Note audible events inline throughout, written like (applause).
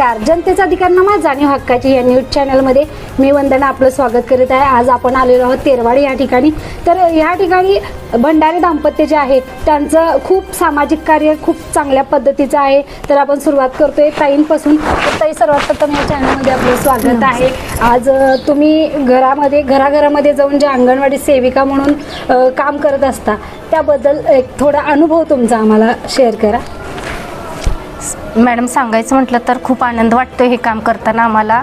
नमस्कार. जनतेचा अधिकारनामा जाणीव हक्काची या न्यूज चॅनलमध्ये मी वंदना आपलं स्वागत करीत आहे. आज आपण आलेलो आहोत तेरवाडी या ठिकाणी. तर या ठिकाणी भंडारे दाम्पत्य जे आहे त्यांचं खूप सामाजिक कार्य खूप चांगल्या पद्धतीचं आहे. तर आपण सुरुवात करतोय ताईंपासून. ताई सर्वात प्रथम या चॅनलमध्ये आपलं स्वागत आहे. आज तुम्ही घरामध्ये घराघरामध्ये जाऊन जे अंगणवाडी सेविका म्हणून काम करत असता त्याबद्दल एक थोडा अनुभव तुमचा आम्हाला शेअर करा. मॅडम सांगायचं म्हटलं तर खूप आनंद वाटतो हे काम करताना आम्हाला.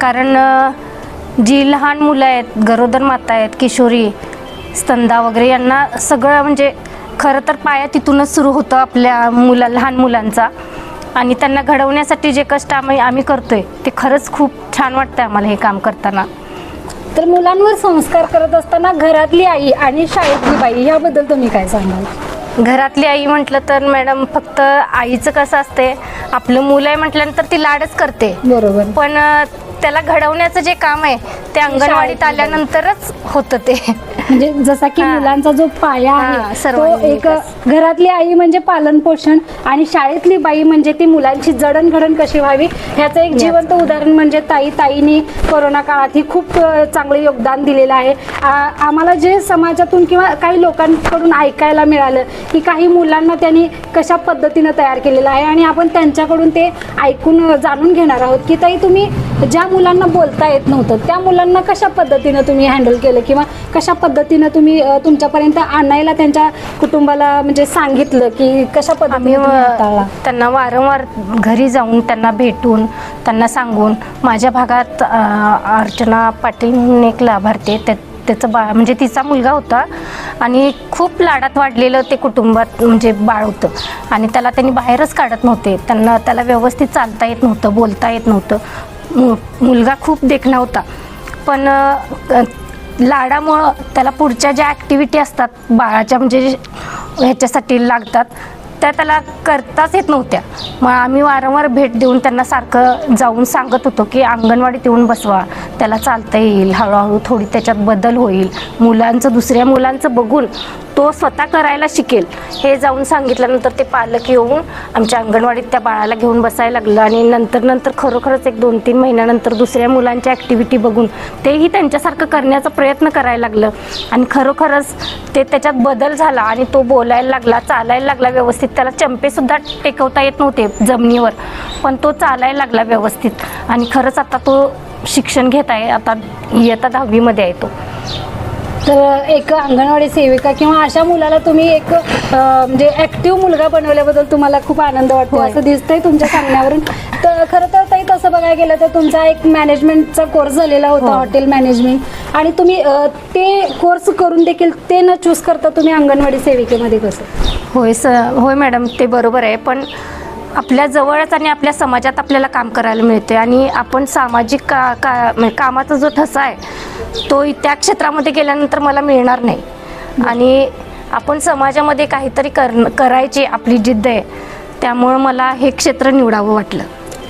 कारण जी लहान मुलं आहेत गरोदर माता आहेत किशोरी स्तंदा वगैरे यांना सगळं म्हणजे खरं तर पाया तिथूनच सुरू होतं आपल्या मुला लहान मुलांचा. आणि त्यांना घडवण्यासाठी जे कष्ट आम्ही आम्ही करतोय ते खरंच खूप छान वाटतं आम्हाला हे काम करताना. तर मुलांवर संस्कार करत असताना घरातली आई आणि शाळेतली बाई याबद्दल तुम्ही काय सांगाल? घरातली आई म्हटलं तर मॅडम फक्त आईचं कसं असते आपलं मुलं आहे म्हटल्यानंतर ती लाडच करते. बरोबर. पण त्याला घडवण्याचं जे काम आहे ते अंगणवाडीत आल्यानंतरच होतं ते म्हणजे जसा की हा. मुलांचा जो पाया हा, आहे तो सर्वांगीण एक विकास. घरातली आई म्हणजे पालन पोषण आणि शाळेतली बाई म्हणजे ती मुलांची जडणघडण कशी व्हावी ह्याचं एक जिवंत उदाहरण म्हणजे ताई ताईनी कोरोना काळात ही खूप अ, चांगलं योगदान दिलेलं आहे आ- आम्हाला जे समाजातून किंवा काही लोकांकडून ऐकायला मिळालं की काही मुलांना त्यांनी कशा पद्धतीनं तयार केलेलं आहे आणि आपण त्यांच्याकडून ते ऐकून अ, जाणून घेणार आहोत की ताई तुम्ही ज्या मुलांना बोलता येत नव्हतं. त्या मुलांना कशा पद्धतीनं तुम्ही हँडल केलं? किंवा कशा पद्धतीनं तुम्ही तुमच्यापर्यंत आणायला त्यांच्या कुटुंबाला म्हणजे सांगितलं की कशा पद्धतीने त्यांना वारंवार घरी जाऊन त्यांना भेटून त्यांना सांगून माझ्या भागात अर्चना पाटील एक लाभार्थी आहे, त्या त्याचं बा म्हणजे तिचा मुलगा होता आणि खूप लाडात वाढलेलं ते कुटुंबात म्हणजे बाळ होतं. आणि त्याला त्यांनी बाहेरच काढत नव्हते. त्यांना त्याला व्यवस्थित चालता येत नव्हतं बोलता येत नव्हतं. मुलगा खूप देखणा होता. पण लाडामुळं त्याला पुढच्या ज्या ॲक्टिव्हिटी असतात बाळाच्या म्हणजे ह्याच्यासाठी लागतात त्या त्याला करताच येत नव्हत्या. मग आम्ही वारंवार भेट देऊन त्यांना सारखं जाऊन सांगत होतो की अंगणवाडीत येऊन बसवा. त्याला चालता येईल हळूहळू थोडी त्याच्यात बदल होईल. मुलांचं दुसऱ्या मुलांचं बघून तो स्वतः करायला शिकेल. हे जाऊन सांगितल्यानंतर ते पालक येऊन आमच्या अंगणवाडीत त्या बाळाला घेऊन बसायला लागलं आणि नंतर नंतर खरोखरच एक दोन तीन महिन्यानंतर दुसऱ्या मुलांच्या ॲक्टिव्हिटी बघून तेही त्यांच्यासारखं करण्याचा प्रयत्न करायला लागलं. आणि खरोखरच ते त्याच्यात बदल झाला आणि तो बोलायला लागला चालायला लागला व्यवस्थित. त्याला चंपेसुद्धा टेकवता येत नव्हते जमिनीवर पण तो चालायला लागला व्यवस्थित. आणि खरंच आता तो शिक्षण घेत आहे आता इयत्ता दहावीमध्ये आहे तो. तर एक अंगणवाडी सेविका किंवा अशा मुलाला तुम्ही एक म्हणजे ऍक्टिव्ह मुलगा बनवल्याबद्दल तुम्हाला खूप आनंद वाटतो. असं दिसतंय तुमच्या सांगण्यावरून तर खरं तर ताई तसं बघायला गेलं तर तुमचा एक मॅनेजमेंटचा कोर्स झालेला होता हो. हॉटेल मॅनेजमेंट आणि तुम्ही ते कोर्स करून देखील ते न चूज करता तुम्ही अंगणवाडी सेविकेमध्ये कसं होय स होय मॅडम ते बरोबर आहे पण आपल्या जवळच आणि आपल्या समाजात आपल्याला काम करायला मिळते. आणि आपण सामाजिक का का म्हणजे कामाचा जो ठसा आहे तो त्या क्षेत्रामध्ये गेल्यानंतर मला मिळणार नाही. आणि आपण समाजामध्ये काहीतरी कर करायची आपली जिद्द आहे त्यामुळं मला हे क्षेत्र निवडावं वाटलं.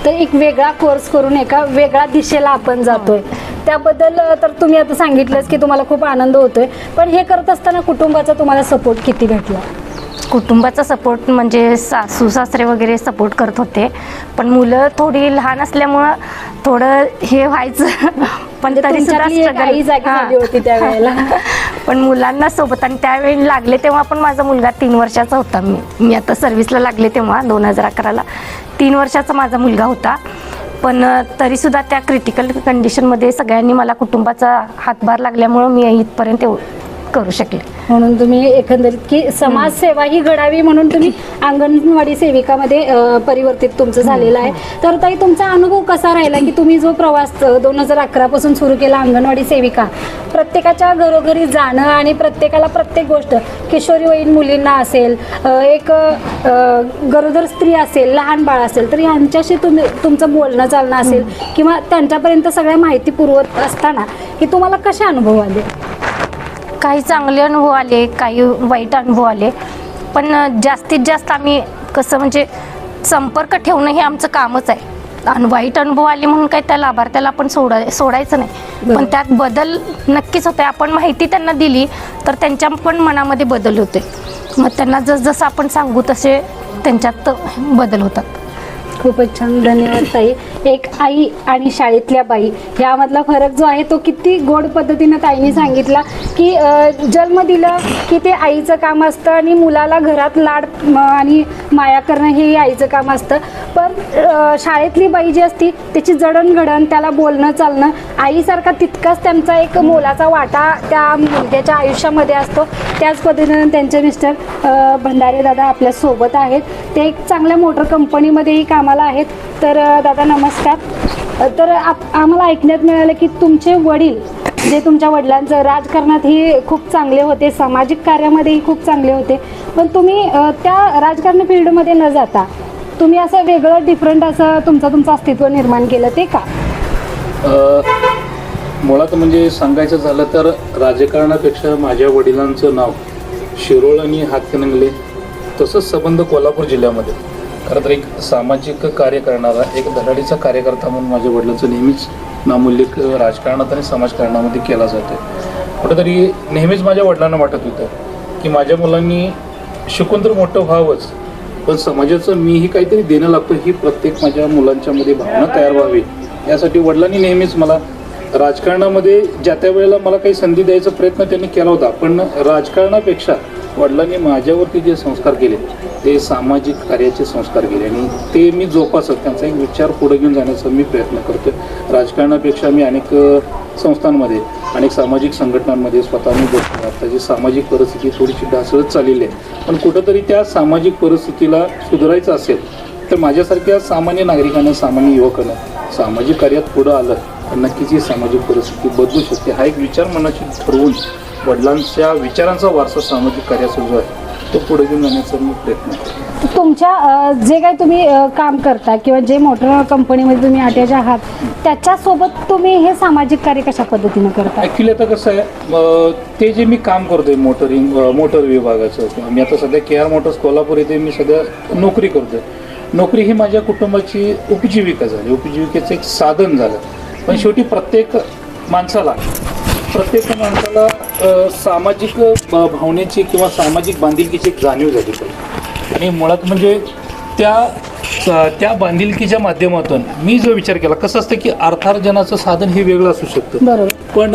तर एक वेगळा कोर्स करून एका वेगळ्या दिशेला आपण जातोय. त्याबद्दल तर तुम्ही आता सांगितलंच की तुम्हाला खूप आनंद होतोय. पण हे करत असताना कुटुंबाचा तुम्हाला सपोर्ट किती भेटला? कुटुंबाचा सपोर्ट म्हणजे सासू सासरे वगैरे सपोर्ट करत होते. पण मुलं थोडी लहान असल्यामुळं थोडं हे व्हायचं. (laughs) पण म्हणजे तरी होती त्यावेळेला. (laughs) पण मुलांना सोबत आणि त्यावेळी लागले तेव्हा पण माझा मुलगा तीन वर्षाचा होता. मी मी आता सर्व्हिसला लागले तेव्हा दोन हजार अकराला. तीन वर्षाचा माझा मुलगा होता. पण तरीसुद्धा त्या क्रिटिकल कंडिशनमध्ये सगळ्यांनी मला कुटुंबाचा हातभार लागल्यामुळं मी इथपर्यंत येऊ करू शकले. म्हणून तुम्ही एकंदरीत की समाजसेवा ही घडावी म्हणून तुम्ही अंगणवाडी सेविकामध्ये परिवर्तित तुमचं झालेलं आहे. तर ताई तुमचा अनुभव कसा राहिला की तुम्ही जो प्रवास दोन हजार अकरा पासून सुरू केला अंगणवाडी सेविका प्रत्येकाच्या घरोघरी जाणं आणि प्रत्येकाला प्रत्येक गोष्ट किशोरीवयीन मुलींना असेल एक गरोदर स्त्री असेल लहान बाळ असेल तर यांच्याशी तुम्ही तुमचं बोलणं चालणं असेल किंवा त्यांच्यापर्यंत सगळ्या माहिती पुरवत असताना की तुम्हाला कसे अनुभव आले? काही चांगले अनुभव आले काही वाईट अनुभव आले. पण जास्तीत जास्त आम्ही कसं म्हणजे संपर्क ठेवणं हे आमचं कामच आहे. आणि वाईट अनुभव आले म्हणून काही त्या लाभार्थ्याला आपण सोडा सोडायचं नाही. पण त्यात बदल नक्कीच होते आपण माहिती त्यांना दिली तर त्यांच्या पण मनामध्ये बदल होते मग त्यांना जसजसं आपण सांगू तसे त्यांच्यात बदल होतात. खूपच छान. धन्यवाद ताई. एक आई आणि शाळेतल्या बाई. यामधला फरक जो आहे तो किती गोड पद्धतीनं ताईने सांगितला की जन्म दिलं की ते आईचं काम असतं आणि मुलाला घरात लाड म, आणि माया करणं हे आईचं काम असतं. पण शाळेतली बाई जी असती त्याची जडणघडण त्याला बोलणं चालणं आईसारखा तितकाच त्यांचा एक मोलाचा वाटा त्या मुलग्याच्या आयुष्यामध्ये असतो. त्याच पद्धतीनं त्यांचे मिस्टर भंडारे दादा आपल्यासोबत आहेत. ते एक चांगल्या मोटर कंपनीमध्येही कामाला आहेत. तर दादा नमस्कार. नमस्कार. तर आप आम्हाला ऐकण्यात मिळालं की तुमचे वडील जे तुमच्या वडिलांचं राजकारणात ही खूप चांगले होते सामाजिक कार्यामध्येही खूप चांगले होते पण तुम्ही त्या राजकारण फील्डमध्ये न जाता तुम्ही असं वेगळं डिफरंट असं तुमचं तुमचं अस्तित्व निर्माण केलं ते का? मुळात म्हणजे सांगायचं झालं तर राजकारणापेक्षा माझ्या वडिलांचं नाव शिरोळ आणि हातकणंगले तसंच संबंध कोल्हापूर जिल्ह्यामध्ये. खरं तर एक सामाजिक कार्य करणारा एक धडाडीचा कार्यकर्ता म्हणून माझ्या वडिलांचं नेहमीच नामूल्यक राजकारणात आणि समाजकारणामध्ये केला जातो. कुठंतरी नेहमीच माझ्या वडिलांना वाटत होतं की माझ्या मुलांनी शिकून तर मोठं व्हावंच पण समाजाचं मीही काहीतरी देणं लागतं ही प्रत्येक माझ्या मुलांच्यामध्ये भावना तयार व्हावी यासाठी वडिलांनी नेहमीच मला राजकारणामध्ये ज्या त्या वेळेला मला काही संधी द्यायचा प्रयत्न त्यांनी केला होता पण राजकारणापेक्षा वडिलांनी माझ्यावरती जे संस्कार केले ते सामाजिक कार्याचे संस्कार केले आणि ते मी जोपासत त्यांचा एक विचार पुढे घेऊन जाण्याचा मी प्रयत्न करतो राजकारणापेक्षा मी अनेक संस्थांमध्ये अनेक सामाजिक संघटनांमध्ये स्वतः मी बघतो आत्ताची सामाजिक परिस्थिती थोडीशी ढासळत चाललेली आहे. पण कुठंतरी त्या सामाजिक परिस्थितीला सुधारायचं असेल तर माझ्यासारख्या सामान्य नागरिकांना सामान्य युवकांना सामाजिक कार्यात पुढं आलं तर नक्कीच ही सामाजिक परिस्थिती बदलू शकते. हा एक विचार मनाची ठरवून वडिलांच्या विचारांचा वारसा सामाजिक कार्याचा जो आहे. तो पुढे घेऊन जाण्याचा मी प्रयत्न करतो. तुमच्या अ, जे काही तुम्ही अ, काम करता किंवा जे मोटर कंपनीमध्ये तुम्ही अटॅच आहात त्याच्यासोबत तुम्ही हे सामाजिक कार्य कशा पद्धतीनं करता? ॲक्च्युली आता कसं आहे अं, ते जे मी काम करतोय मोटरिंग अं, मोटर विभागाचं किंवा मी आता सध्या के आर मोटर्स कोल्हापूर येथे मी सध्या नोकरी करतोय. नोकरी ही माझ्या कुटुंबाची उपजीविका झाली. उपजीविकेचं एक साधन झालं. पण शेवटी प्रत्येक माणसाला प्रत्येक माणसाला सामाजिक भावनेची किंवा सामाजिक बांधिलकीची एक जाणीव झाली. पाहिजे आणि मुळात म्हणजे त्या त्या बांधिलकीच्या माध्यमातून मी जो विचार केला कसं असतं की अर्थार्जनाचं साधन हे वेगळं असू शकतं. पण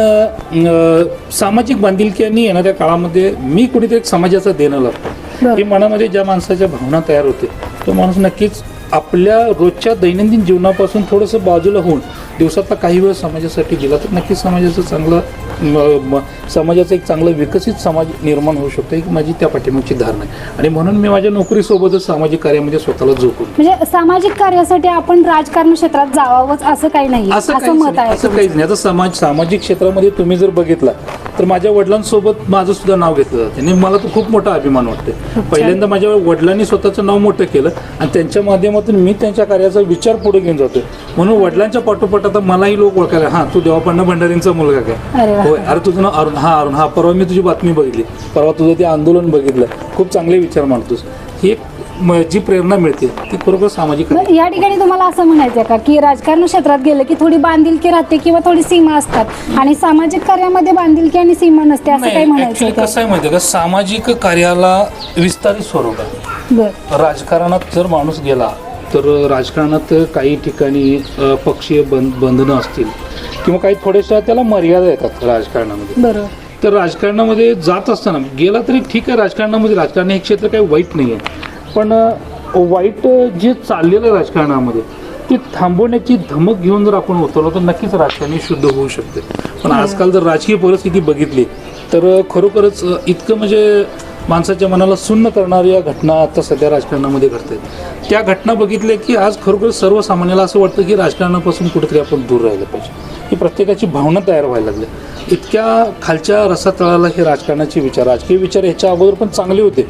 सामाजिक बांधिलकी आणि येणाऱ्या काळामध्ये मी कुठेतरी एक समाजाचं देणं लागतो. हे मनामध्ये ज्या माणसाच्या भावना तयार होते तो माणूस नक्कीच आपल्या रोजच्या दैनंदिन जीवनापासून थोडंसं बाजूला होऊन दिवसातला काही वेळ समाजासाठी दिला तर नक्कीच समाजाचं चांगलं समाजाचं एक चांगलं विकसित समाज निर्माण होऊ शकतो ही माझी त्या पाठीमागची धारणा आहे. आणि म्हणून मी माझ्या नोकरीसोबतच सामाजिक कार्यामध्ये स्वतःला झोकून म्हणजे सामाजिक कार्यासाठी आपण राजकारण क्षेत्रात जावावंच असं काही नाही असं मत आहे असं काहीच नाही. आता समाज सामाजिक क्षेत्रामध्ये तुम्ही जर बघितला तर माझ्या वडिलांसोबत माझं सुद्धा नाव घेतलं जाते. आणि मला तो खूप मोठा अभिमान वाटते पहिल्यांदा माझ्या वडिलांनी स्वतःचं नाव मोठं केलं आणि त्यांच्या माध्यमातून मी त्यांच्या कार्याचा विचार पुढे घेऊन जातोय. म्हणून वडिलांच्या पाठोपाठ आता मलाही लोक ओळखायला हा तू देवापण्णा भंडारींचा मुलगा काय? अरे वा. होय अरे तुझं नाव अरुण हा अरुण हा परवा मी तुझी बातमी बघितली. परवा तुझं ते आंदोलन बघितलं. खूप चांगले विचार मांडतोस. ही एक म- जी प्रेरणा मिळते ती खरोखर सामाजिक या ठिकाणी तुम्हाला असं म्हणायचं आहे का की राजकारण क्षेत्रात गेलं की थोडी बांधिलकी राहते किंवा थोडी सीमा असतात? आणि सामाजिक कार्यामध्ये बांधिलकी आणि सीमा नसते असं काही नाही म्हणायचं कसं आहे माहिती का? सामाजिक कार्याला विस्तारित स्वरूप आहे. बरं. राजकारणात जर माणूस गेला तर राजकारणात काही ठिकाणी पक्षीय बंध बंधनं असतील किंवा काही थोड्याशा त्याला मर्यादा येतात राजकारणामध्ये. बरोबर तर राजकारणामध्ये जात असताना गेला तरी ठीक आहे राजकारणामध्ये राजकारण हे क्षेत्र काही वाईट नाही आहे. पण वाईट जे चाललेलं आहे राजकारणामध्ये ते थांबवण्याची धमक घेऊन जर आपण उतरलो तर नक्कीच राजकारणी शुद्ध होऊ शकते. पण आजकाल जर राजकीय परिस्थिती बघितली तर खरोखरच इतकं म्हणजे माणसाच्या मनाला सुन्न करणाऱ्या घटना आता सध्या राजकारणामध्ये घडतात त्या घटना बघितल्या की आज खरोखर सर्वसामान्याला असं वाटतं की राजकारणापासून कुठेतरी आपण दूर राहिलं पाहिजे. ही प्रत्येकाची भावना तयार व्हायला लागली. इतक्या खालच्या रसातळाला हे राजकारणाचे विचार राजकीय विचार याच्या अगोदर पण चांगले होते.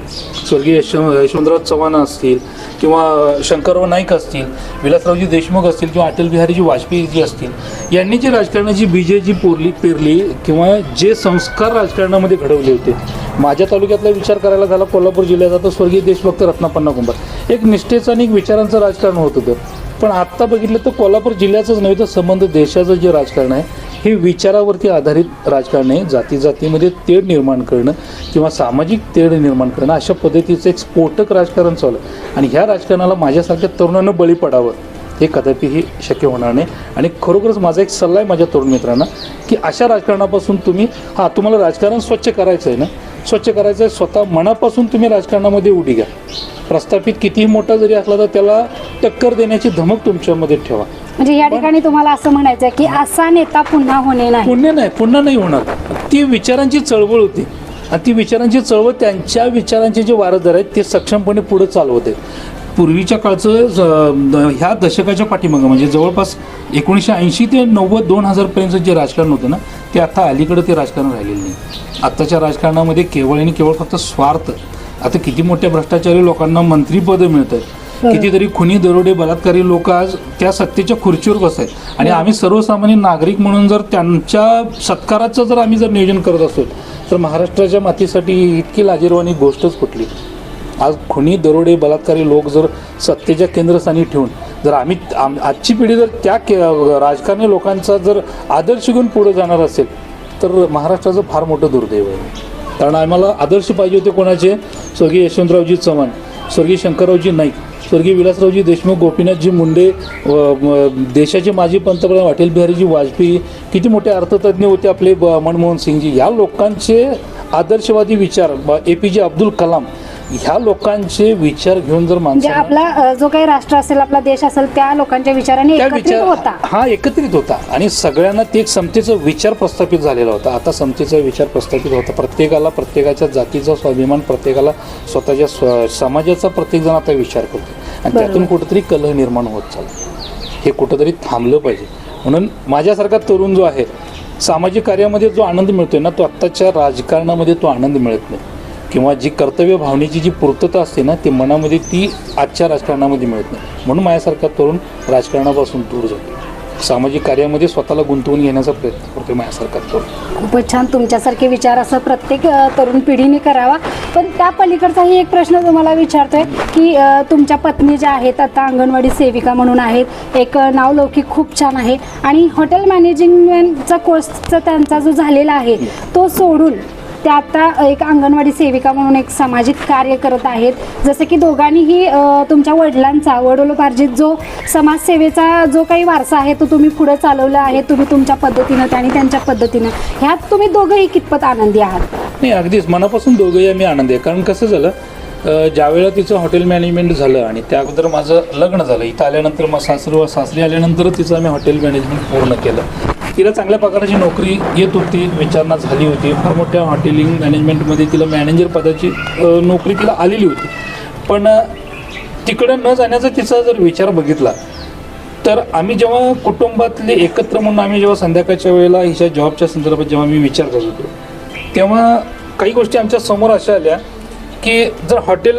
स्वर्गीय यश यशवंतराव चव्हाण असतील किंवा शंकरराव नाईक असतील विलासरावजी देशमुख असतील किंवा अटल बिहारीजी वाजपेयी जी असतील यांनी जी राजकारणाची बीजे जी पोरली पेरली किंवा जे संस्कार राजकारणामध्ये घडवले होते माझ्या तालुक्यातला विचार करायला झाला कोल्हापूर जिल्ह्याचा तर स्वर्गीय देशभक्त रत्नापन्ना कुंभार. एक निष्ठेचं आणि एक विचारांचं राजकारण होत होतं. पण आत्ता बघितलं तर कोल्हापूर जिल्ह्याचंच नव्हे तर संबंध देशाचं जे राजकारण आहे हे विचारावरती आधारित राजकारण आहे. जाती जातीमध्ये तेढ निर्माण करणं किंवा सामाजिक तेढ निर्माण करणं अशा पद्धतीचं एक स्फोटक राजकारण चालू आहे. आणि ह्या राजकारणाला माझ्यासारख्या तरुणांना बळी पडावं हे कदापिही शक्य होणार नाही. आणि खरोखरच माझा एक सल्ला आहे माझ्या तरुण मित्रांना की अशा राजकारणापासून तुम्ही हां तुम्हाला राजकारण स्वच्छ करायचं आहे ना स्वच्छ करायचं स्वतः मनापासून तुम्ही राजकारणामध्ये उडी घ्या. प्रस्थापित कितीही मोठा जरी असला तर त्याला टक्कर देण्याची धमक तुमच्यामध्ये ठेवा. म्हणजे या ठिकाणी तुम्हाला असं म्हणायचं की असा नेता पुन्हा होणे नाही. पुण्य नाही पुन्हा नाही होणार. ती विचारांची चळवळ होती. आणि ती विचारांची चळवळ त्यांच्या विचारांचे जे वारसदार आहेत ते सक्षमपणे पुढे चालवत. पूर्वीच्या काळचं ह्या दशकाच्या पाठीमागं म्हणजे जवळपास एकोणीसशे ऐंशी ते नव्वद दोन हजारपर्यंत जे राजकारण होतं ना ते आता अलीकडं ते राजकारण राहिलेलं नाही. आत्ताच्या राजकारणामध्ये केवळ आणि केवळ फक्त स्वार्थ. आता किती मोठ्या भ्रष्टाचारी लोकांना मंत्रीपदं मिळत आहेत कितीतरी खुनी दरोडे बलात्कारी लोक आज त्या सत्तेच्या खुर्चीवर बसत आहेत आणि आम्ही सर्वसामान्य नागरिक म्हणून जर त्यांच्या सत्काराचं जर आम्ही जर नियोजन करत असतो तर महाराष्ट्राच्या मातीसाठी इतकी लाजीरवाणी गोष्टच कुठली? आज खुनी दरोडे बलात्कारी लोक जर सत्तेच्या केंद्रस्थानी ठेवून जर आम्ही आम- आजची पिढी जर त्या के राजकारणी लोकांचा जर आदर्श घेऊन पुढे जाणार असेल तर महाराष्ट्राचं फार मोठं दुर्दैव आहे. कारण आम्हाला आदर्श पाहिजे होते कोणाचे? स्वर्गीय यशवंतरावजी चव्हाण स्वर्गीय शंकररावजी नाईक स्वर्गीय विलासरावजी देशमुख गोपीनाथजी मुंडे देशाचे माजी पंतप्रधान अटल बिहारीजी वाजपेयी किती मोठे अर्थतज्ञ होते आपले ब- मनमोहन सिंगजी. या लोकांचे आदर्शवादी विचार ए पी जे अब्दुल कलाम ह्या लोकांचे विचार घेऊन जर म्हणजे माणसाला आपला जो काही राष्ट्र असेल आपला देश असेल त्या लोकांच्या विचाराने त्या एकत्रित विचार होता. हा एकत्रित होता. आणि सगळ्यांना ते एक समतेचा विचार प्रस्थापित झालेला होता. आता समतेचा विचार प्रस्थापित होता. प्रत्येकाला प्रत्येकाच्या जातीचा स्वाभिमान प्रत्येकाला स्वतःच्या स्व समाजाचा प्रत्येकजण आता विचार करतो आणि त्यातून कुठेतरी कलह निर्माण होत चालतो हे कुठंतरी थांबलं पाहिजे. म्हणून माझ्यासारखा तरुण जो आहे सामाजिक कार्यामध्ये जो आनंद मिळतोय ना तो आत्ताच्या राजकारणामध्ये तो आनंद मिळत नाही. किंवा जी कर्तव्य भावनेची जी पूर्तता असते ना ती मनामध्ये ती आजच्या राजकारणामध्ये मिळत नाही. म्हणून माझ्यासारखा तरुण राजकारणापासून दूर जातो. सामाजिक कार्यामध्ये स्वतःला गुंतवून घेण्याचा प्रयत्न करतो माझ्यासारखा तरुण. खूपच छान तुमच्यासारखे विचार असं प्रत्येक तरुण पिढीने करावा. पण त्या पलीकडचाही एक प्रश्न तुम्हाला विचारतोय की तुमच्या पत्नी ज्या आहेत आता अंगणवाडी सेविका म्हणून आहेत एक नाव नावलौकिक खूप छान आहे आणि हॉटेल मॅनेजमेंटचा कोर्सचा त्यांचा जो झालेला आहे तो सोडून त्या आता एक अंगणवाडी सेविका म्हणून एक सामाजिक कार्य करत आहेत. जसं की दोघांनीही तुमच्या वडिलांचा वडिलोपार्जित जो समाजसेवेचा जो काही वारसा आहे तो तुम्ही पुढे चालवला आहे तुम्ही तुमच्या पद्धतीनं आणि त्यांच्या पद्धतीनं. ह्यात तुम्ही दोघंही कितपत आनंदी आहात? नाही अगदीच मनापासून दोघंही आम्ही आनंदी आहे. कारण कसं झालं ज्यावेळेला तिचं हॉटेल मॅनेजमेंट झालं आणि त्या अगोदर माझं लग्न झालं इथं आल्यानंतर मग सासरू व सासरी आल्यानंतर तिचं आम्ही हॉटेल मॅनेजमेंट पूर्ण केलं. तिला चांगल्या प्रकारची नोकरी येत होती विचारणा झाली होती फार मोठ्या हॉटेलिंग मॅनेजमेंटमध्ये तिला मॅनेजर पदाची नोकरी तिला आलेली होती. पण तिकडं न जाण्याचा तिचा जर विचार बघितला तर आम्ही जेव्हा कुटुंबातले एकत्र म्हणून आम्ही जेव्हा संध्याकाळच्या वेळेला हिच्या जॉबच्या संदर्भात जेव्हा मी विचार करत होतो तेव्हा काही गोष्टी आमच्यासमोर अशा आल्या की जर हॉटेल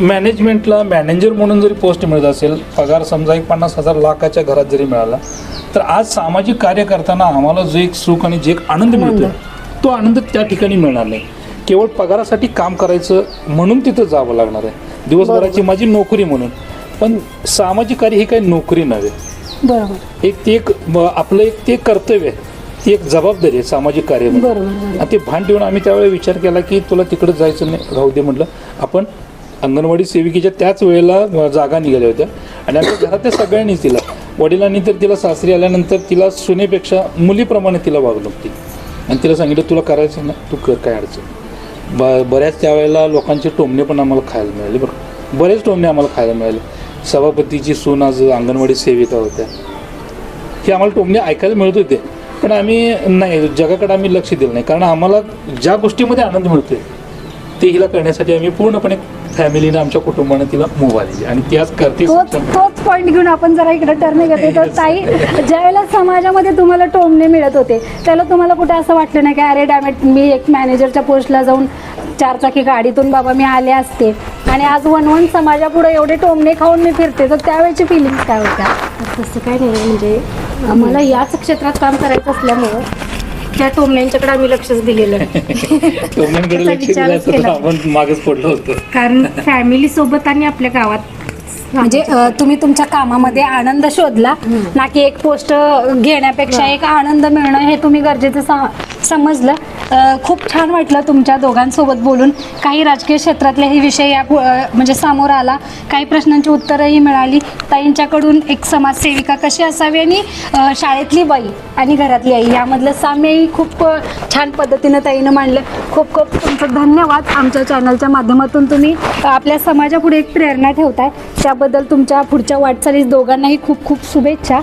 मॅनेजमेंटला मॅनेजर म्हणून जरी पोस्ट मिळत असेल पगार समजा एक पन्नास हजार लाखाच्या घरात जरी मिळाला तर आज सामाजिक कार्य करताना आम्हाला जो एक सुख आणि जे एक आनंद मिळतो तो आनंद त्या ठिकाणी मिळणार नाही. केवळ पगारासाठी काम करायचं म्हणून तिथं जावं लागणार आहे. दिवसभराची माझी नोकरी म्हणून. पण सामाजिक कार्य ही काही नोकरी नव्हे. बरोबर. एक ते एक आपलं एक ते कर्तव्य आहे. ती एक जबाबदारी आहे सामाजिक कार्य. बरोबर. आणि ते भान ठेवून आम्ही त्यावेळेला विचार केला की तुला तिकडे जायचं नाही राहू दे म्हटलं. आपण अंगणवाडी सेविकेच्या त्याच वेळेला अ, जागा निघाल्या होत्या. आणि आमच्या घरातल्या सगळ्यांनीच तिला वडिलांनी तर तिला सासरी आल्यानंतर तिला सुनेपेक्षा मुलीप्रमाणे तिला वागणूक दिली. आणि तिला सांगितलं तुला करायचं ना तू कर काय अडचण ब बऱ्याच त्यावेळेला लोकांचे टोमणे पण आम्हाला खायला मिळाले बरं. बरेच टोमणे आम्हाला खायला मिळाले. सभापतीची सून आज अंगणवाडी सेविका होत्या. हे आम्हाला टोमणे ऐकायला मिळत होते. पण आम्ही नाही जगाकडे आम्ही लक्ष दिलं नाही. कारण आम्हाला ज्या गोष्टीमध्ये आनंद मिळतोय ते हिला करण्यासाठी आम्ही पूर्णपणे फॅमिलीनं आमच्या कुटुंबानं तिला मोबाईल दिली आणि ती आज करते तोच तोच पॉईंट घेऊन आपण जरा इकडे टर्न घेतो तर ताई ज्यावेळेला समाजामध्ये तुम्हाला टोमणे मिळत होते त्याला तुम्हाला कुठे असं वाटलं नाही की अरे डॅमेट मी एक मॅनेजरच्या पोस्टला जाऊन चारचाकी गाडीतून बाबा मी आले असते. आणि आज वन वन समाजापुढे एवढे टोमणे खाऊन मी फिरते. तर त्यावेळेची फिलिंग्स काय होत्या? तसं काय नाही. म्हणजे आम्हाला याच क्षेत्रात काम करायचं असल्यामुळं त्या टोमण्यांच्याकडे आम्ही लक्षच दिलेलं (laughs) टोमण्यांकडे लक्ष दिलं विचारच असतं तर केला. आपण मागच पडलो होतो. कारण फॅमिली सोबत आणि आपल्या गावात म्हणजे अ, तुम्ही तुमच्या कामामध्ये आनंद शोधला ना की एक पोस्ट घेण्यापेक्षा एक आनंद मिळणं हे तुम्ही गरजेचं सा- समजलं. अ, खूप छान वाटलं तुमच्या दोघांसोबत बोलून. काही राजकीय क्षेत्रातलेही विषय या पु- अ, म्हणजे समोर आला. काही प्रश्नांची उत्तरंही मिळाली. ताईंच्याकडून एक समाजसेविका कशी असावी आणि अ, शाळेतली बाई आणि घरातली आई यामधलं साम्यही खूप अ, छान पद्धतीनं ताईनं मांडलं. खूप खूप तुमचं धन्यवाद. आमच्या चॅनलच्या माध्यमातून तुम्ही अ, आपल्या समाजापुढे एक प्रेरणा ठेवताय. त्याबद्दल तुमच्या पुढच्या वाटचालीस दोघांनाही खूप खूप शुभेच्छा.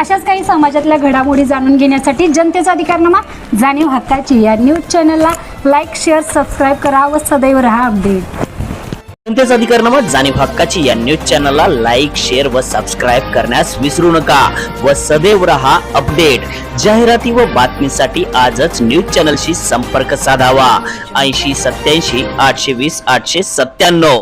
अशाच काही समाजातल्या घडामोडी जाणून घेण्यासाठी जनतेचा अधिकारनामा जाणीव हक्काची या न्यूज चॅनलला लाईक शेअर सबस्क्राईब करा व सदैव रहा अपडेट. जनतेचा अधिकारनामा जाणीव हक्काची या न्यूज चॅनलला लाईक शेअर व सबस्क्राईब करण्यास विसरू नका व सदैव रहा अपडेट. जाहिराती व बातमीसाठी आजच न्यूज चॅनलशी संपर्क साधावा. ऐंशी सत्याऐंशी आठशे वीस आठशे सत्त्याण्णव.